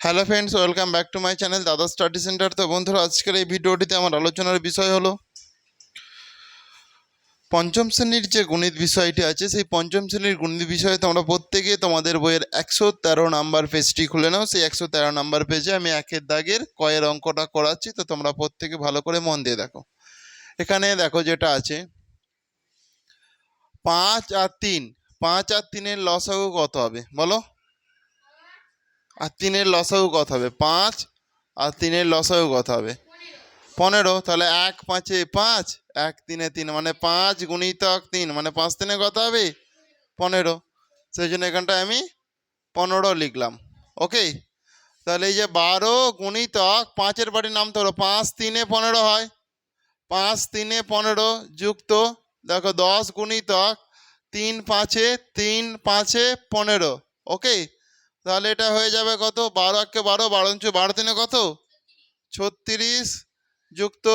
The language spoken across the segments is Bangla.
Hello friends, welcome back to my channel Dada study centre. তো বন্ধুরা, আজকের এই ভিডিওটিতে আমার আলোচনার বিষয় হলো, পঞ্চম শ্রেণির যে গণিত বিষয়টি আছে, সেই পঞ্চম শ্রেণির গণিত বিষয়ে তোমরা প্রত্যেকে তোমাদের বইয়ের একশো তেরো নাম্বার পেজটি খুলে নাও। সেই একশো তেরো নাম্বার পেজে আমি একের দাগের কয়ের অঙ্কটা করাচ্ছি, তো তোমরা প্রত্যেকে ভালো করে মন দিয়ে দেখো। এখানে দেখো যেটা আছে, পাঁচ আর তিন, পাঁচ আর তিনের লসাগু কত হবে? বলো। আর তিনের লসাগু কত হবে? পাঁচ আর তিনের লসাগু কত হবে? পনেরো। তাহলে এক পাঁচে পাঁচ, এক তিনে তিন মানে পাঁচ গুণিতক তিন মানে পাঁচ তিনে কত হবে? পনেরো। সেই জন্য এখানটায় আমি পনেরো লিখলাম। ওকে? তাহলে এই যে বারো গুণিতক পাঁচের বাড়ির নাম তো হলো পাঁচ তিনে পনেরো হয়। পাঁচ তিনে পনেরো যুক্ত, দেখো দশ গুণিতক তিন পাঁচে তিন পাঁচে পনেরো। ওকে? তাহলে এটা হয়ে যাবে কত? বারো একে বারো বারো ইঞ্চু বারো তিনে কত? ছত্রিশ যুক্ত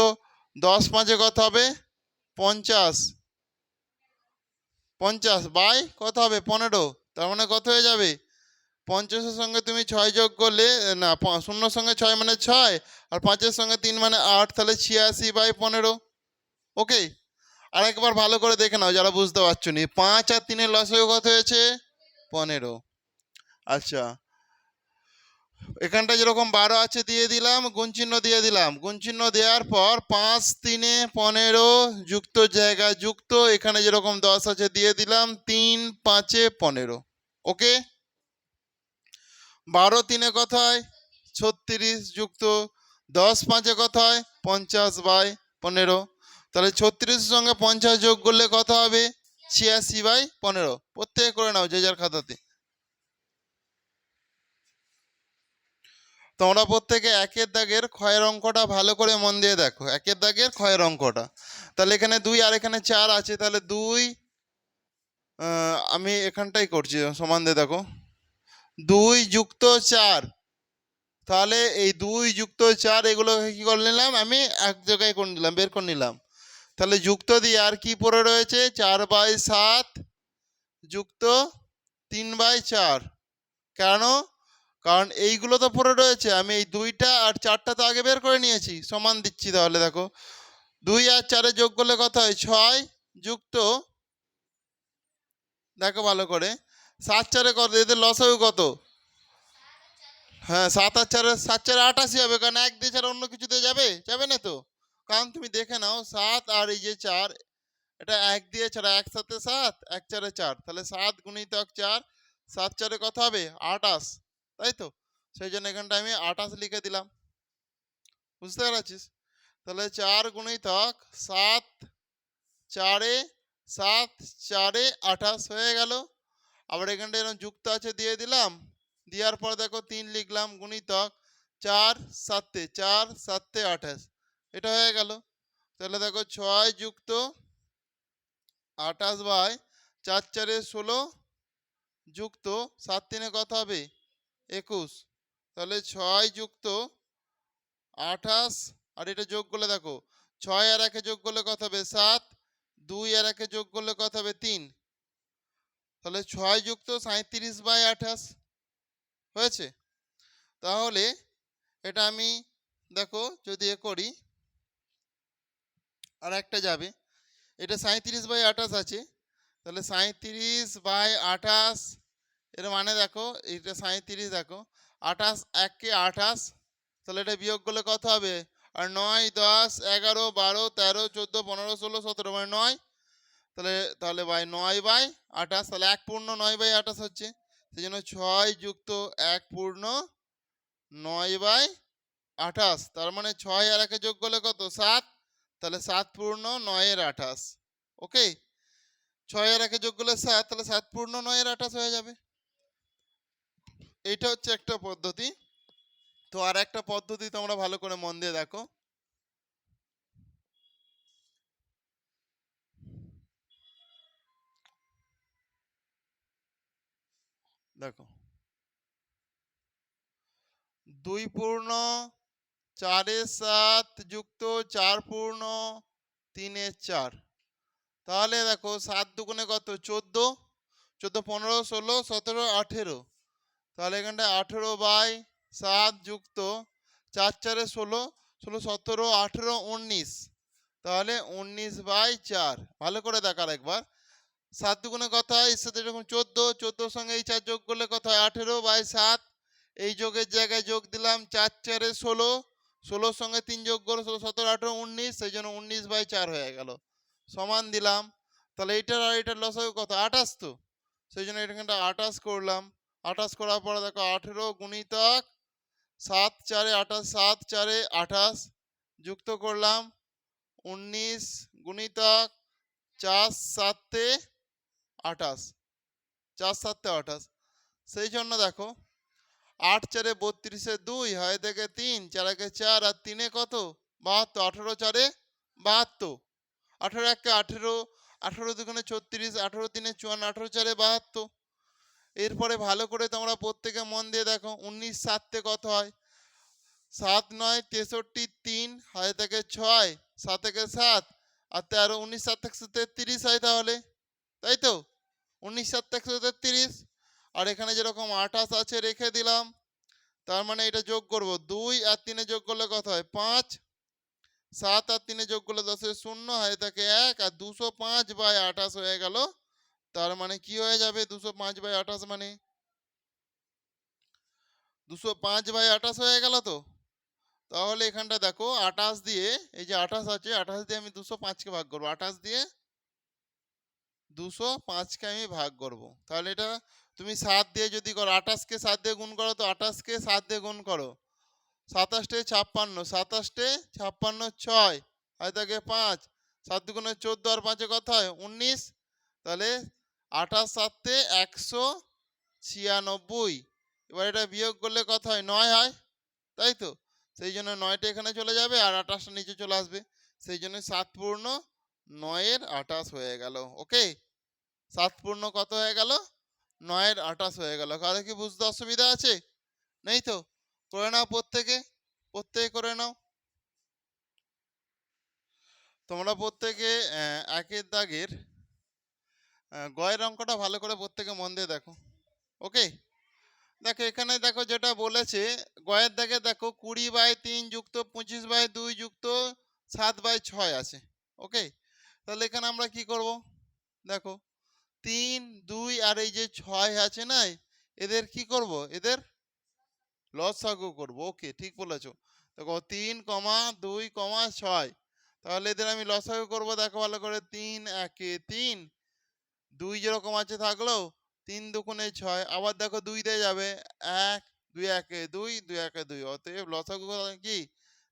দশ পাঁচে কত হবে? পঞ্চাশ। পঞ্চাশ বাই কত হবে? পনেরো। তার মানে কত হয়ে যাবে? পঞ্চাশের সঙ্গে তুমি ছয় যোগ করলে, না শূন্যর সঙ্গে ছয় মানে ছয় আর পাঁচের সঙ্গে তিন মানে আট, তাহলে ছিয়াশি বাই পনেরো। ওকে? আর একবার ভালো করে দেখে নাও যারা বুঝতে পারছ নি। পাঁচ আর তিনের লসেও কত হয়েছে? পনেরো। আচ্ছা। এখানটা যেরকম বারো আছে দিয়ে দিলাম গুণচিহ্ন দিয়ে দিলাম। গুণচিহ্ন দেওয়ার পর পাঁচ, তিনে পনেরো যুক্ত জায়গা যুক্ত, এখানে যেরকম দশ আছে দিয়ে দিলাম, তিন, পাঁচে পনেরো। ওকে? বারো তিনে কথায়? ছত্রিশ যুক্ত দশ পাঁচে কথায়? পঞ্চাশ বাই পনেরো। তাহলে ছত্রিশের সঙ্গে পঞ্চাশ যোগ করলে কত হবে? ছিয়াশি বাই পনেরো। প্রত্যেকে করে নাও যে যার খাতাতে। তোমরা প্রত্যেকে একের দাগের ক্ষয়ের অঙ্কটা ভালো করে মন দিয়ে দেখো। একের দাগের ক্ষয়ের অঙ্কটা। তাহলে এখানে দুই আর এখানে চার আছে, তাহলে দুই আমি এখানটাই করছি, সমান দিয়ে দেখো। দুই যুক্ত চার। তাহলে এই দুই যুক্ত চার, এগুলো কি করে নিলাম? আমি এক জায়গায় করে নিলাম, বের করে নিলাম। তাহলে যুক্ত দিয়ে আর কি পড়ে রয়েছে? চার বাই সাত যুক্ত তিন বাই চার। কেন? কারণ এইগুলো তো পড়ে রয়েছে। আমি এই দুইটা আর চারটা তো আগে বের করে নিয়েছি। সমান দিচ্ছি তাহলে দেখো। দুই আর চারে যোগ করলে কত হয়? ছয় যুক্ত দেখো ভালো করে। সাত চারে কত? এদের লস হবে কত? হ্যাঁ সাত আর চারে, সাত চারে আটাশি হবে। কারণ এক দিয়ে ছাড়া অন্য কিছুতে যাবে? যাবে না তো? কারণ তুমি দেখে নাও, সাত আর এই যে চার, এটা এক দিয়ে ছাড়া একসাথে সাত, এক চারে চার। তাহলে সাত গুণিতক চার, সাত চারে কত হবে? আটাশ। তাই তো? সেই জন্য এখানটা আমি আঠাশ লিখে দিলাম। বুঝতে পারছিস? তাহলে চার গুণিতক সাত, চারে সাত, চারে আঠাশ হয়ে গেল। আবার এখানটা এরকম যুক্ত আছে দিয়ে দিলাম। দেওয়ার পর দেখো তিন লিখলাম গুণিতক চার, সাতে চার, সাতে, আঠাশ। এটা হয়ে গেল। তাহলে দেখো ছয় যুক্ত আঠাশ বাই চার, চারে ষোলো যুক্ত, সাত তিনে কত হবে? একুশ। তাহলে ছয় যুক্ত আঠাশ, আর এটা যোগ করলে দেখো, ছয় আর একে যোগ করলে কত হবে? সাত। দুই আর একে যোগ করলে কত হবে? তিন। তাহলে ছয় যুক্ত সাঁত্রিশ বাই আঠাশ। হয়েছে? তাহলে এটা আমি দেখো যদি এ করি, আর একটা যাবে। এটা সাঁত্রিশ বাই আঠাশ আছে। তাহলে সাঁত্রিশ বাই আঠাশ এর মানে দেখো এটা সাঁত্রিশ দেখো, আঠাশ একে আঠাশ, তাহলে এটা বিয়োগ করলে কত হবে? আর নয়, দশ, এগারো, বারো, তেরো, চোদ্দ, পনেরো, ষোলো, সতেরো মানে নয়, তাহলে তাহলে বাই নয় বাই আঠাশ, তাহলে এক পূর্ণ নয় বাই আঠাশ হচ্ছে, সেই জন্য ছয় যুক্ত এক পূর্ণ নয় বাই আঠাশ, তার মানে ছয় আর একে যোগ করলে কত? সাত, তাহলে সাত পূর্ণ নয়ের আঠাশ ওকে ছয় আর একে যোগ করলে সাত, তাহলে সাত পূর্ণ নয়ের আঠাশ হয়ে যাবে। এইটা হচ্ছে একটা পদ্ধতি। তো আর একটা পদ্ধতি তোমরা ভালো করে মন দিয়ে দেখো। দেখো। দুই পূর্ণ চারের সাত যুক্ত, চার পূর্ণ তিনের চার। তাহলে দেখো, সাত দুগুণে কত? চোদ্দ। চোদ্দ, পনেরো, ষোলো, সতেরো, আঠেরো। তাহলে এখানটায় আঠেরো বাই সাত যুক্ত চার চারে ষোলো ষোলো সতেরো, আঠেরো উনিশ। তাহলে উনিশ বাই চার, ভালো করে দেখার একবার সাত দুগুণে কথা এর সাথে যখন চোদ্দ, চোদ্দোর সঙ্গে এই চার যোগ করলে কথা হয়? আঠেরো বাই সাত। এই যোগের জায়গায় যোগ দিলাম চার চারে ষোলো, ষোলোর সঙ্গে তিন যোগ করো ষোলো, সতেরো, আঠেরো, উনিশ, সেই জন্য উনিশ বাই চার হয়ে গেল। সমান দিলাম। তাহলে এইটার আর এইটার লস হবে কত? আঠাশ তো। সেই জন্য এখানটা আঠাশ করলাম। আঠাশ করার পরে দেখো আঠেরো গুণিতক সাত চারে আঠাশ, সাত চারে আঠাশ যুক্ত করলাম উনিশ গুণিতক চার সাতে আঠাশ, চার সাতে আঠাশ। সেই জন্য দেখো আট চারে বত্রিশে দুই, হয় থেকে তিন, চারাকে চার আর তিনে কত? বাহাত্তর, আঠেরো চারে বাহাত্তর। আঠেরো একে আঠেরো আঠেরো দুগুণে ছত্রিশ, আঠেরো তিনে চুয়ান্ন, আঠেরো চারে বাহাত্তর। এরপরে ভালো করে তোমরা প্রত্যেকে মন দিয়ে দেখো, উনিশ সাতে কত হয়? সাত নয়, তেষট্টি তিন, হয় থেকে ছয়, সাত থেকে সাত, আর তেরো, উনিশ সাত একশো তেত্রিশ হয় তাহলে, তাই তো? উনিশ সাত একশো তেত্রিশ, আর এখানে যেরকম আঠাশ আছে রেখে দিলাম, তার মানে এটা যোগ করব, দুই আর তিনে যোগ করলে কত হয়? পাঁচ, সাত আর তিনে যোগ করলে দশের শূন্য, হয় থাকে এক, আর দুশো পাঁচ বাই আঠাশ হয়ে গেল তার মানে কি হয়ে যাবে? দুশো পাঁচ বাই আঠাশ মানে? দুশো পাঁচ বাই আঠাশ হয়ে গেল তো? তাহলে এখানটা দেখো, আঠাশ দিয়ে, এই যে আঠাশ আছে, আঠাশ দিয়ে আমি দুশো পাঁচকে ভাগ করব। আঠাশ দিয়ে দুশো পাঁচকে আমি ভাগ করব। তাহলে এটা তুমি সাত দিয়ে যদি করো আঠাশকে সাত দিয়ে গুণ করো তো আঠাশকে সাত দিয়ে গুণ করো। সাতাশটে ছাপ্পান্ন সাতাশটে ছাপ্পান্ন ছয় হয় থাকে পাঁচ, সাত দুগুণে চোদ্দ আর পাঁচে কথা হয়? উনিশ। তাহলে আঠাশ সাতে একশো ছিয়ানব্বই। এবার এটা বিয়োগ করলে কত হয়? নয় হয়। তাই তো? সেই জন্য নয়টা এখানে চলে যাবে আর আঠাশটা নিচে চলে আসবে। সেই জন্য সাত পূর্ণ নয়ের আঠাশ হয়ে গেল। ওকে? সাত পূর্ণ কত হয়ে গেল? নয়ের আঠাশ হয়ে গেল। কারও কি বুঝতে অসুবিধা আছে? নেই তো? করে নাও প্রত্যেকে। প্রত্যেকে করে নাও। তোমরা প্রত্যেকে একের দাগের গয়ের অঙ্কটা ভালো করে প্রত্যেকে মন দিয়ে দেখো। ওকে দেখো, এখানে দেখো যেটা বলেছে, গয়ের দাগে দেখো কুড়ি বাই তিন যুক্ত পঁচিশ বাই দুই যুক্ত সাত বাই ছয় আছে। ওকে তাহলে এখানে আমরা কি করব? দেখো, তিন, দুই আর এই যে ছয় আছে না, এদের কি করব? এদের লসাগু করব। ওকে ঠিক বলেছ। দেখো, তিন কমা দুই কমা ছয়। তাহলে এদের আমি লসাগু করব, দেখো ভালো করে, তিন, একে তিন। দুই যেরকম আছে থাকল তিন দুগুণে ছয়, আবার দেখো দুই দিয়ে যাবে এক, দুই একে দুই দুই একে দুই। অতএব লসাগু কি?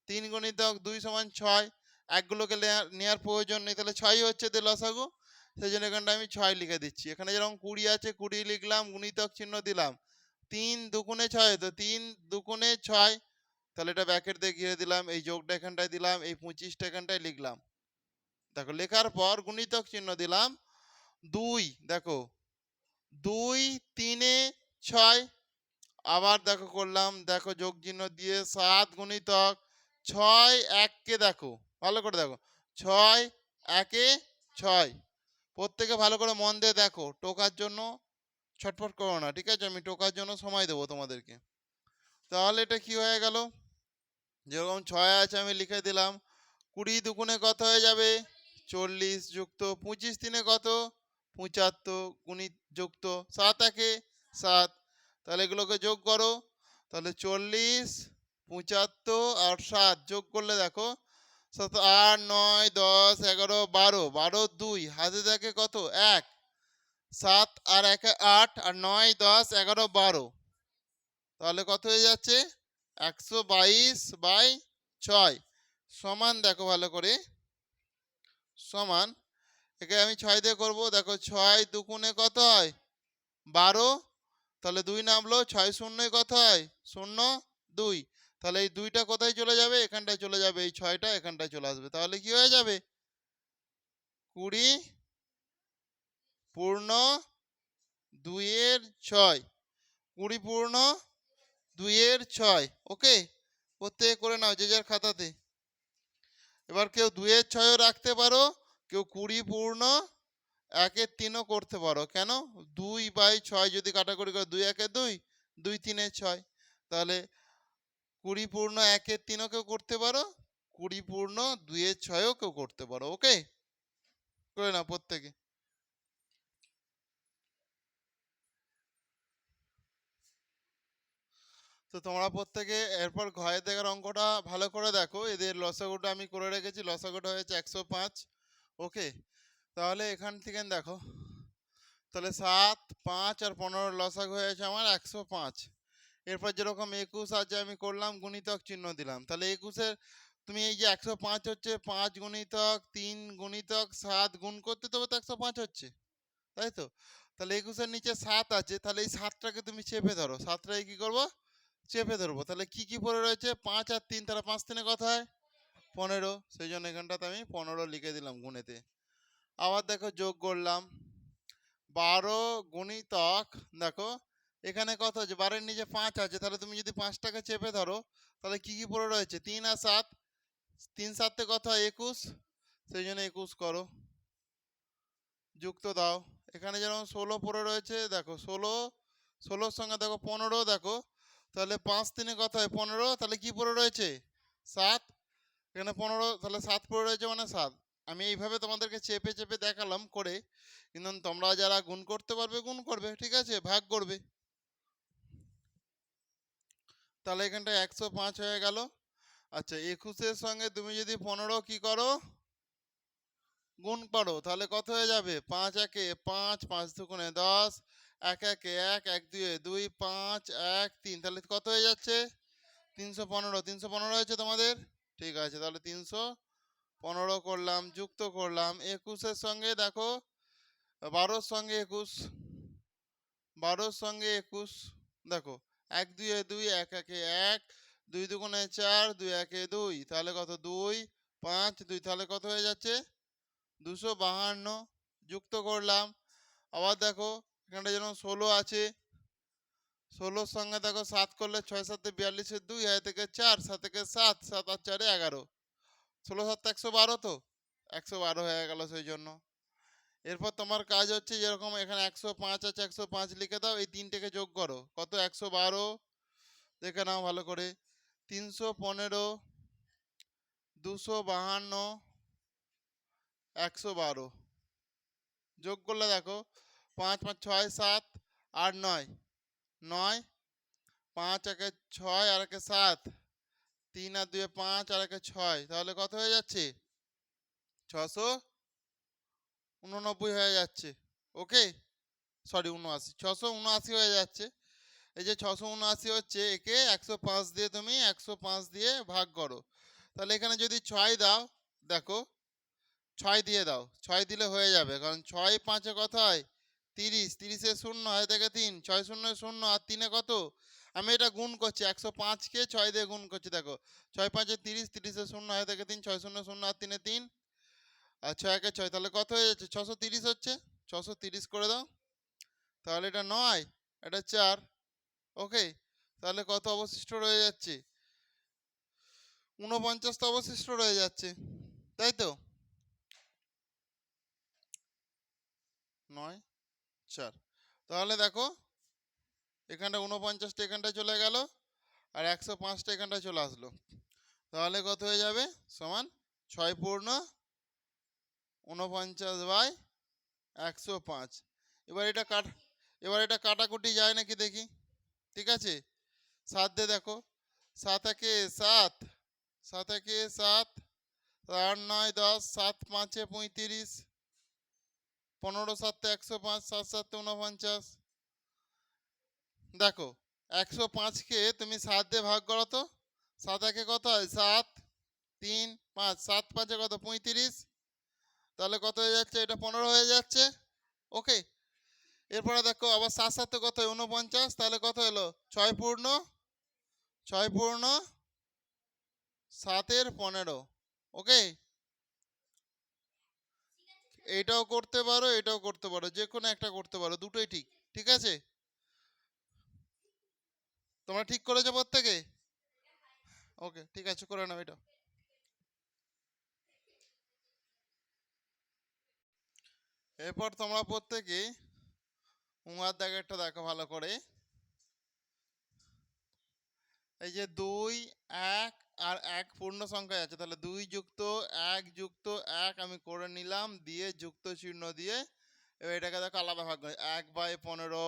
তিন গণিতক দুই সমান ছয়, একগুলোকে নেওয়ার প্রয়োজন নেই, তাহলে ছয়ই হচ্ছে তে লসাগু। সেই জন্য এখানটা আমি ছয় লিখে দিচ্ছি। এখানে যেরকম কুড়ি আছে, কুড়ি লিখলাম, গুণিতক চিহ্ন দিলাম। তিন দুগুণে ছয়, তো তিন দুগুণে ছয়, তাহলে এটা ব্যাকেট দিয়ে ঘিরে দিলাম, এই যোগটা এখানটায় দিলাম, এই পঁচিশটা এখানটায় লিখলাম। দেখো লেখার পর গুণিতক চিহ্ন দিলাম দুই, দেখো। দুই, তিনে, ছয়। আবার দেখো করলাম, দেখো যোগ চিহ্ন দিয়ে সাত গুণিতক ছয় এককে দেখো, ভালো করে দেখো। ছয় একে ছয়। প্রত্যেকে ভালো করে মন দিয়ে দেখো, টোকার জন্য ছটফট করো না, ঠিক আছে? আমি টোকার জন্য সময় দেবো তোমাদেরকে। তাহলে এটা কি হয়ে গেল? যেরকম ছয় আছে আমি লিখে দিলাম, কুড়ি দুগুণে কত হয়ে যাবে? চল্লিশ যুক্ত পঁচিশ দিনে কত? পঁচাত্তর, গুণিত যুক্ত সাত একে সাত। তাহলে এগুলোকে যোগ করো। তাহলে চল্লিশ, পঁচাত্তর আর সাত যোগ করলে দেখো সাত, আট, নয়, দশ, এগারো, বারো। বারো, দুই। হাতে থাকে কত? এক। সাত আর এক আট আর নয়, দশ, এগারো, বারো। তাহলে কত হয়ে যাচ্ছে? একশো বাইশ বাই ছয়। সমান দেখো ভালো করে। সমান একে আমি ছয় দিয়ে করব। দেখো ছয় দুগুণে কত হয়? বারো। তাহলে দুই নামলো, ছয় শূন্যই কত হয়? শূন্য, দুই। তাহলে এই দুইটা কোথায় চলে যাবে? এখানটায় চলে যাবে। এই ছয়টা এখানটায় চলে আসবে। তাহলে কি হয়ে যাবে? কুড়ি পূর্ণ দুইয়ের ছয়। কুড়ি পূর্ণ দুইয়ের ছয়। ওকে? প্রত্যেক করে নাও যে যার খাতাতে। এবার কেউ দুইয়ের ছয়ও রাখতে পারো। কেউ কুড়ি পূর্ণ একের তিনও করতে পারো। কেন? দুই বাই ছয় যদি কাটাকুটি করো দুই একে দুই দুই তিনে ছয়। তাহলে কুড়ি পূর্ণ একের তিনও কেউ করতে পারো কুড়ি পূর্ণ দুইয়ের ছয়ও কেউ করতে পারো ওকে করে না প্রত্যেকে। তো তোমরা প্রত্যেকে এরপর ঘয়ের দেখার অঙ্কটা ভালো করে দেখো। এদের লসাগুটা আমি করে রেখেছি। লসাগুটা হয়েছে একশো পাঁচ। ওকে তাহলে এখান থেকে দেখো। তাহলে সাত, পাঁচ আর পনেরো লসাগু হয়েছে আমার একশো পাঁচ। এরপর যেরকম একুশ আছে আমি করলাম, গুণিতক চিহ্ন দিলাম। তাহলে একুশের তুমি এই যে একশো পাঁচ হচ্ছে পাঁচ গুণিতক, তিন গুণিতক, সাত গুণ করতে তবে তো একশো পাঁচ হচ্ছে। তাই তো? তাহলে একুশের নিচে সাত আছে, তাহলে এই সাতটাকে তুমি চেপে ধরো। সাতটাকে কি করব? চেপে ধরবো। তাহলে কি কি পড়ে রয়েছে? পাঁচ আর তিন, তাহলে পাঁচ তিনে কথা হয়? পনেরো সেই জন্য এখানটাতে আমি পনেরো লিখে দিলাম গুণেতে। আবার দেখো যোগ করলাম। বারো গুণিতক, দেখো, এখানে কত আছে? বারের নিচে পাঁচ আছে, তাহলে তুমি যদি পাঁচটাকে চেপে ধরো, তাহলে কি কি পড়ে রয়েছে? তিন আর সাত, তিন সাতে কত হয়? একুশ সেই জন্য একুশ করো। যুক্ত দাও। এখানে যেরকম ষোলো পড়ে রয়েছে, দেখো, ষোলো, ষোলোর সঙ্গে দেখো পনেরো, দেখো, তাহলে পাঁচ তিনে কত হয়? পনেরো, তাহলে কি পড়ে রয়েছে? সাত এখানে পনেরো, তাহলে সাত পড়ে রয়েছে মানে সাত। আমি এইভাবে তোমাদেরকে চেপে চেপে দেখালাম করে, কিন্তু তোমরা যারা গুণ করতে পারবে, গুণ করবে, ঠিক আছে? ভাগ করবে। তাহলে এখানটা একশো পাঁচ হয়ে গেল। আচ্ছা একুশের সঙ্গে তুমি যদি পনেরো কি করো? গুণ করো, তাহলে কত হয়ে যাবে? পাঁচ একে পাঁচ পাঁচ দুগুণে দশ, এক একে এক এক দুয়ে দুই, পাঁচ, এক, তিন, তাহলে কত হয়ে যাচ্ছে? তিনশো পনেরো তিনশো পনেরো হয়েছে তোমাদের? ঠিক আছে, তাহলে তিনশো পনেরো করলাম, যুক্ত করলাম, একুশের সঙ্গে দেখো, বারোর সঙ্গে একুশ, বারোর সঙ্গে একুশ, দেখো, এক দুয়ে দুই, এক একে এক, দুই দুগুণে চার, দুই একে দুই, তাহলে কত? দুই, পাঁচ, দুই, তাহলে কত হয়ে যাচ্ছে? দুশো বাহান্ন, যুক্ত করলাম, আবার দেখো এখানটা যেন ষোলো আছে ষোলোর সঙ্গে দেখো সাত করলে ছয় সাতে বিয়াল্লিশের দুই হয় থেকে চার, সাত থেকে সাত সাত আর চারে এগারো। ষোলো সাত একশো বারো তো? একশো বারো হয়ে গেল সেই জন্য। এরপর তোমার কাজ হচ্ছে যেরকম এখানে একশো পাঁচ আছে, একশো পাঁচ লিখে দাও, এই তিনটেকে যোগ করো। কত? একশো বারো। দেখে নাও ভালো করে। তিনশো পনেরো, দুশো বাহান্ন, একশো বারো। যোগ করলে দেখো, পাঁচ পাঁচ, ছয়, সাত, আট, নয়। নয়, পাঁচ একে ছয় আর একে সাত। তিন আর দুয়ে পাঁচ আর একে ছয়। তাহলে কত হয়ে যাচ্ছে? ছশো উননব্বই হয়ে যাচ্ছে। ওকে সরি উনআশি। ছশো উনআশি হয়ে যাচ্ছে। এই যে ছশো উনআশি হচ্ছে একে, একশো পাঁচ দিয়ে তুমি একশো পাঁচ দিয়ে ভাগ করো। তাহলে এখানে যদি ছয় দাও, দেখো, ছয় দিয়ে দাও। ছয় দিলে হয়ে যাবে। কারণ ছয় পাঁচে কত হয়? তিরিশ তিরিশে শূন্য, হয় থেকে তিন, ছয় শূন্য শূন্য আর তিনে কত? আমি এটা গুণ করছি, একশো পাঁচকে ছয় দিয়ে গুণ করছি, দেখো। ছয় পাঁচে তিরিশ তিরিশে শূন্য হয় থেকে তিন, ছয় শূন্য শূন্য আর তিনে তিন। আর ছয় একে ছয়, তাহলে কত হয়ে যাচ্ছে? ছশো তিরিশ হচ্ছে? ছশো তিরিশ করে দাও। তাহলে এটা নয়, এটা চার। ওকে তাহলে কত অবশিষ্ট রয়ে যাচ্ছে? ঊনপঞ্চাশ তো অবশিষ্ট রয়ে যাচ্ছে, তাই তো? নয় চার তাহলে দেখো, এখানটা উনপঞ্চাশটা এখানটায় চলে গেল আর একশো পাঁচটা এখানটায় চলে আসলো। তাহলে কত হয়ে যাবে? সমান ছয় পূর্ণ উনপঞ্চাশ বাই একশো পাঁচ। এবার এটা কাট, এবার এটা কাটাকুটি যায় নাকি দেখি? ঠিক আছে? সাত দিয়ে দেখো, সাত একে সাত সাত একে সাত আট নয় দশ, সাত পাঁচে পঁয়ত্রিশ পনেরো সাতে একশো পাঁচ, সাত সাতে উনপঞ্চাশ দেখো, একশো পাঁচকে তুমি সাত দিয়ে ভাগ করো তো। সাত একে কত হয়? সাত, তিন, পাঁচ। সাত পাঁচে কত? পঁয়ত্রিশ। তাহলে কত হয়ে যাচ্ছে? এটা পনেরো হয়ে যাচ্ছে। ওকে। এরপরে দেখো, আবার সাত সাতে কত হয়? উনপঞ্চাশ তাহলে কত হলো? ছয় পূর্ণ। ছয় পূর্ণ সাতের পনেরো। ওকে? এইটাও করতে পারো, এটাও করতে পারো যে কোনো একটা করতে পারো, দুটোই ঠিক ঠিক আছে? তোমরা ঠিক করেছ প্রত্যেকে? ওকে, ঠিক আছে, করে নাও এটা। এরপর তোমরা প্রত্যেকে উমার দাগেরটা দেখো ভালো করে। এই যে দুই, এক, আর এক পূর্ণ সংখ্যায় আছে, তাহলে দুই যুক্ত, এক যুক্ত, এক আমি করে নিলাম, দিয়ে যুক্ত চিহ্ন দিয়ে, এবার এটাকে দেখো আলাদা ভাগ করে এক বাই পনেরো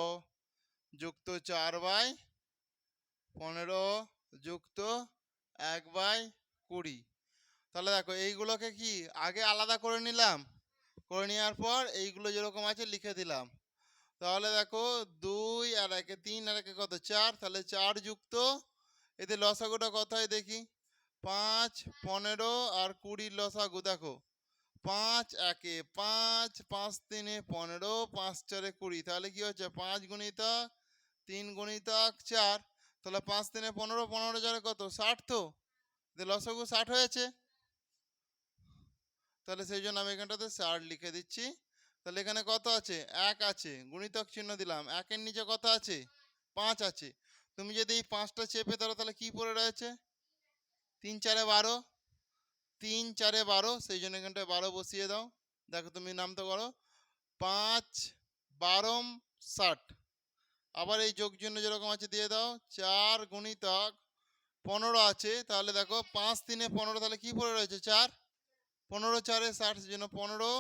যুক্ত চার বাই পনেরো যুক্ত এক বাই কুড়ি। তাহলে দেখো এইগুলোকে কি আগে আলাদা করে নিলাম, করে নেওয়ার পর এইগুলো যেরকম আছে লিখে দিলাম। তাহলে দেখো দুই আর একে তিন আর একে কত? চার, তাহলে চার যুক্ত এতে লসাগুটা কত হয় দেখি? পাঁচ, পনেরো আর কুড়ির লসাগু, দেখো। পাঁচ, একে পাঁচ পাঁচ তিনে পনেরো, পাঁচ চারে কুড়ি। তাহলে কি হচ্ছে? পাঁচ গুণিতক তিন গুণিতক চার। তাহলে পাঁচ তিনে পনেরো পনেরো চারে কত? ষাট তো। লসাগু ষাট হয়েছে। তাহলে সেই জন্য আমি এখানটাতে ষাট লিখে দিচ্ছি। তাহলে এখানে কত আছে? এক আছে। গুণিতক চিহ্ন দিলাম। একের নিচে কত আছে? পাঁচ আছে। তুমি যদি এই পাঁচটা চেপে ধরো, তাহলে কি পড়ে রয়েছে? তিন চারে বারো। তিন চারে বারো, সেই জন্য এখানটায় বারো বসিয়ে দাও। দেখো তুমি নামতে করো। পাঁচ, বারম, ষাট। আবার এই যোগ চিহ্ন যেরকম আছে দিয়ে দাও। চার গুণিতক পনেরো আছে। তাহলে দেখো, পাঁচ তিনে পনেরো, তাহলে কি পড়ে রয়েছে? চার। পনেরো চারে ষাট, সেই জন্য পনেরো।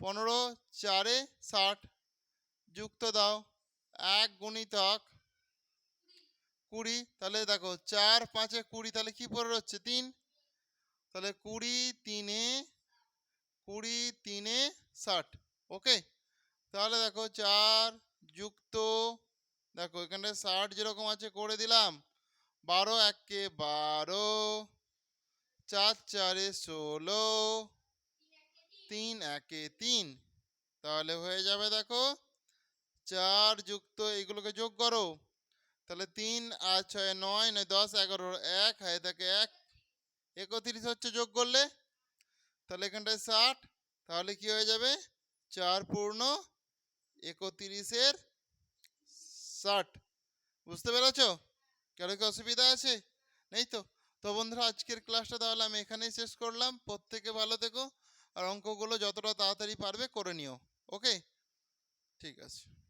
পনেরো চারে ষাট। যুক্ত দাও। এক গুণিতক কুড়ি, তাহলে দেখো চার পাঁচে কুড়ি, তাহলে কি পড়ে রচ্ছে তিন। তাহলে কুড়ি তিনে কুড়ি তিনে ষাট। ওকে তাহলে দেখো চার যুক্ত, দেখো এখানে ষাট যেরকম আছে করে দিলাম। বারো একে বারো, চার চারে ষোলো, তিন একে তিন। তাহলে হয়ে যাবে দেখো চার যুক্ত এগুলোকে যোগ করো। তাহলে তিন আর ছয়, নয় নয়, দশ, এগারো, এক, হয় থাকে এক, একত্রিশ হচ্ছে যোগ করলে, তাহলে এখানটায় ষাট, তাহলে কি হয়ে যাবে? চার পূর্ণ একত্রিশের ষাট। বুঝতে পেরেছ? কারও কি অসুবিধা আছে? নেই তো? তো বন্ধুরা, আজকের ক্লাসটা তাহলে আমি এখানেই শেষ করলাম। প্রত্যেকে ভালো থেকো, আর অঙ্কগুলো যতটা তাড়াতাড়ি পারবে করে নিও। ওকে? ঠিক আছে।